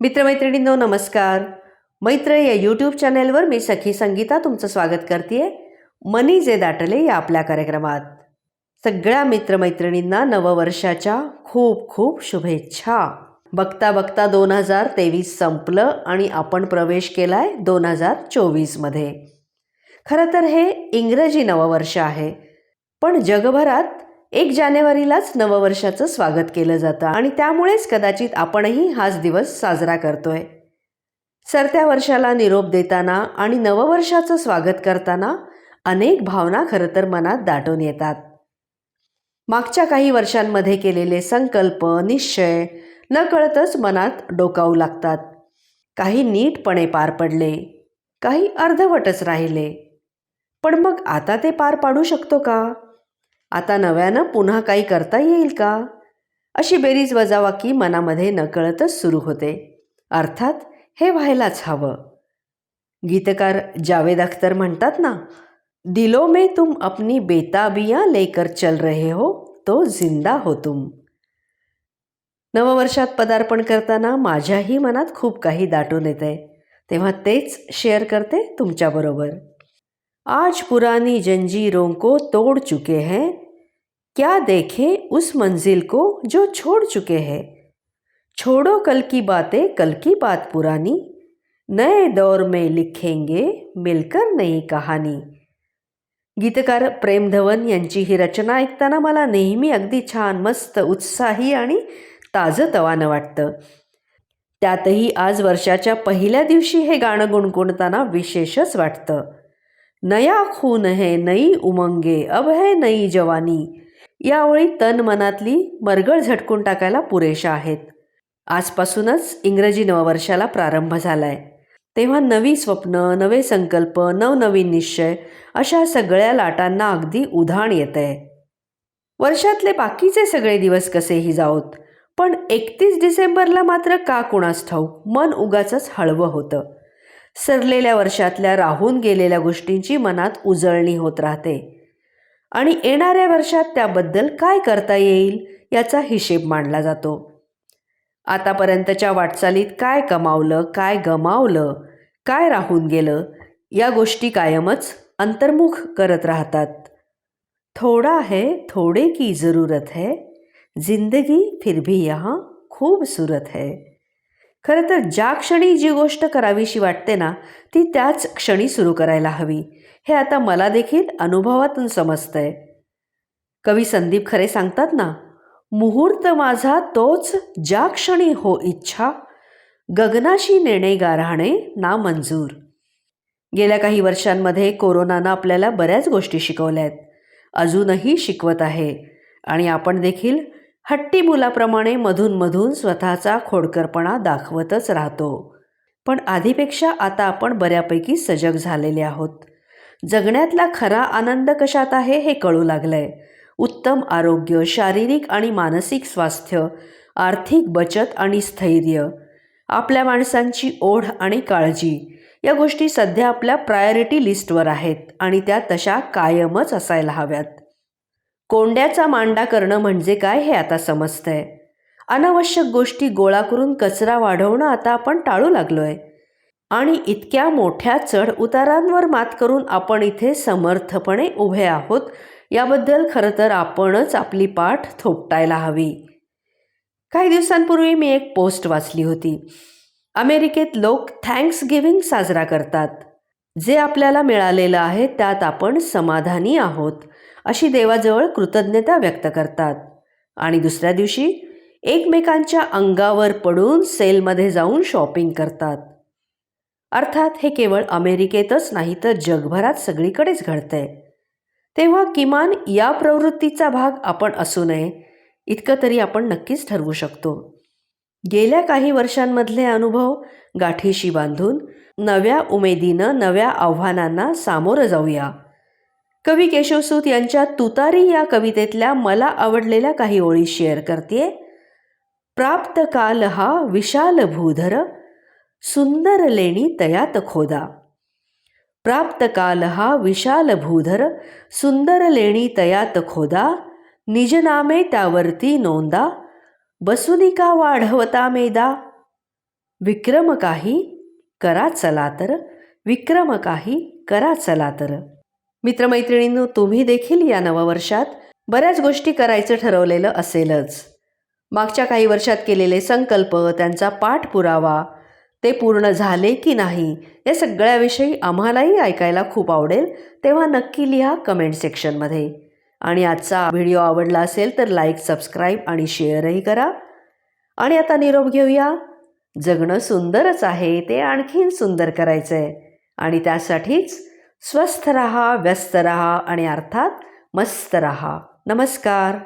मित्रमैत्रिणींनो नमस्कार. मैत्र या यूट्यूब चॅनेलवर मी सखी संगीता तुमचं स्वागत करते मनी जे दाटले या आपल्या कार्यक्रमात. सगळ्या मित्रमैत्रिणींना नववर्षाच्या खूप खूप शुभेच्छा. बघता बघता दोन हजार तेवीस संपलं आणि आपण प्रवेश केलाय दोन हजार चोवीसमध्ये खरं तर हे इंग्रजी नववर्ष आहे. पण जगभरात एक जानेवारीलाच नववर्षाचं स्वागत केलं जातं आणि त्यामुळेच कदाचित आपणही हाच दिवस साजरा करतोय. सरत्या वर्षाला निरोप देताना आणि नववर्षाचं स्वागत करताना अनेक भावना खरं तर मनात दाटून येतात. मागच्या काही वर्षांमध्ये केलेले संकल्प निश्चय न कळतच मनात डोकावू लागतात. काही नीटपणे पार पडले काही अर्धवटच राहिले. पण मग आता ते पार पाडू शकतो का? आता नव्यानं पुन्हा काही करता येईल का? अशी बेरीज वजावाकी मनामध्ये नकळतच सुरू होते. अर्थात हे व्हायलाच हवं. गीतकार जावेद अख्तर म्हणतात ना दिलो में तुम अपनी बेताबिया लेकर चल रहे हो तो जिंदा हो तुम. नववर्षात पदार्पण करताना माझ्याही मनात खूप काही दाटून येत आहे तेव्हा तेच शेअर करते तुमच्याबरोबर. आज पुरानी जंजीरों को तोड़ चुके हैं क्या देखें उस मंजिल को जो छोड़ चुके हैं? छोड़ो कल की बातें कल की बात पुरानी। नए दौर में लिखेंगे मिलकर नई कहाणी गीतकार प्रेम धवन यांची ही रचना ऐकताना मला नेहमी अगदी छान मस्त उत्साही आणि ताजं तवानं वाटतं. त्यातही आज वर्षाच्या पहिल्या दिवशी हे गाणं गुणगुणताना विशेषच वाटतं. नया खून है नई उमंगे अब है नई जवानी. यावेळी तन मनातली मरगळ झटकून टाकायला पुरेशा आहेत. आजपासूनच इंग्रजी नववर्षाला प्रारंभ झालाय. तेव्हा नवी स्वप्न नवे संकल्प नवनवीन निश्चय अशा सगळ्या लाटांना अगदी उधाण येत आहे वर्षातले बाकीचे सगळे दिवस कसेही जाओत पण एकतीस डिसेंबरला मात्र का कुणास ठाऊक मन उगाच हळवं होतं. सरलेल्या वर्षातल्या राहून गेलेल्या गोष्टींची मनात उजळणी होत राहते. आणि येणाऱ्या वर्षात त्याबद्दल काय करता येईल याचा हिशेब मांडला जातो. आतापर्यंतच्या वाटचालीत काय कमावलं काय गमावलं काय राहून गेलं या गोष्टी कायमच अंतर्मुख करत राहतात. थोडा है थोडे की जरूरत है जिंदगी फिर भी यहाँ खूबसूरत है. खरं तर ज्या क्षणी जी गोष्ट करावीशी वाटते ना ती त्याच क्षणी सुरू करायला हवी. हे आता मला देखील अनुभवातून समजतंय. कवी संदीप खरे सांगतात ना मुहूर्त माझा तोच ज्या क्षणी हो इच्छा गगनाशी नेणे गारहाणे ना मंजूर. गेल्या काही वर्षांमध्ये कोरोनानं आपल्याला बऱ्याच गोष्टी शिकवल्या आहेत. अजूनही शिकवत आहे. आणि आपण देखील हट्टी मुलाप्रमाणे मधून मधून स्वतःचा खोडकरपणा दाखवतच राहतो. पण आधीपेक्षा आता आपण बऱ्यापैकी सजग झालेले आहोत. जगण्यातला खरा आनंद कशात आहे हे कळू लागलंय. उत्तम आरोग्य शारीरिक आणि मानसिक स्वास्थ्य आर्थिक बचत आणि स्थैर्य आपल्या माणसांची ओढ आणि काळजी या गोष्टी सध्या आपल्या प्रायोरिटी लिस्टवर आहेत आणि त्या तशा कायमच असायला हव्यात. कोंड्याचा मांडा करणं म्हणजे काय हे आता समजतंय. अनावश्यक गोष्टी गोळा करून कचरा वाढवणं आता आपण टाळू लागलो आहे आणि इतक्या मोठ्या चढ उतारांवर मात करून आपण इथे समर्थपणे उभे आहोत याबद्दल खरं तर आपणच आपली पाठ थोपटायला हवी. काही दिवसांपूर्वी मी एक पोस्ट वाचली होती. अमेरिकेत लोक थँक्स गिव्हिंग साजरा करतात. जे आपल्याला मिळालेलं आहे त्यात आपण समाधानी आहोत अशी देवाजवळ कृतज्ञता व्यक्त करतात. आणि दुसऱ्या दिवशी एकमेकांच्या अंगावर पडून सेलमध्ये जाऊन शॉपिंग करतात. अर्थात हे केवळ अमेरिकेतच नाही तर जगभरात सगळीकडेच घडतंय. तेव्हा किमान या प्रवृत्तीचा भाग आपण असू नये इतकं तरी आपण नक्कीच ठरवू शकतो. गेल्या काही वर्षांमधले अनुभव गाठीशी बांधून नव्या उमेदीनं नव्या आव्हानांना सामोरं जाऊया. कवी केशवसूत यांच्या तुतारी या कवितेतल्या मला आवडलेल्या काही ओळी शेअर करते प्राप्त काल हा विशाल भूधर सुंदर लेणी तयात खोदा. प्राप्त काल हा विशाल भूधर सुंदर लेणी तयात खोदा निजनामे त्यावरती नोंदा बसुनिका वाढवता मेदा. विक्रम काही करा चला तर. विक्रम काही करा चला तर. मित्रमैत्रिणींनो तुम्ही देखील या नववर्षात बऱ्याच गोष्टी करायचं ठरवलेलं असेलच. मागच्या काही वर्षात केलेले संकल्प त्यांचा पाठपुरावा ते पूर्ण झाले की नाही या सगळ्याविषयी आम्हालाही ऐकायला खूप आवडेल तेव्हा नक्की लिहा कमेंट सेक्शनमध्ये. आणि आजचा व्हिडिओ आवडला असेल तर लाईक सबस्क्राईब आणि शेअरही करा. आणि आता निरोप घेऊया. जगणं सुंदरच आहे ते आणखीन सुंदर करायचं आहे आणि त्यासाठीच स्वस्थ रहा व्यस्त रहा आणि अर्थात मस्त रहा. नमस्कार.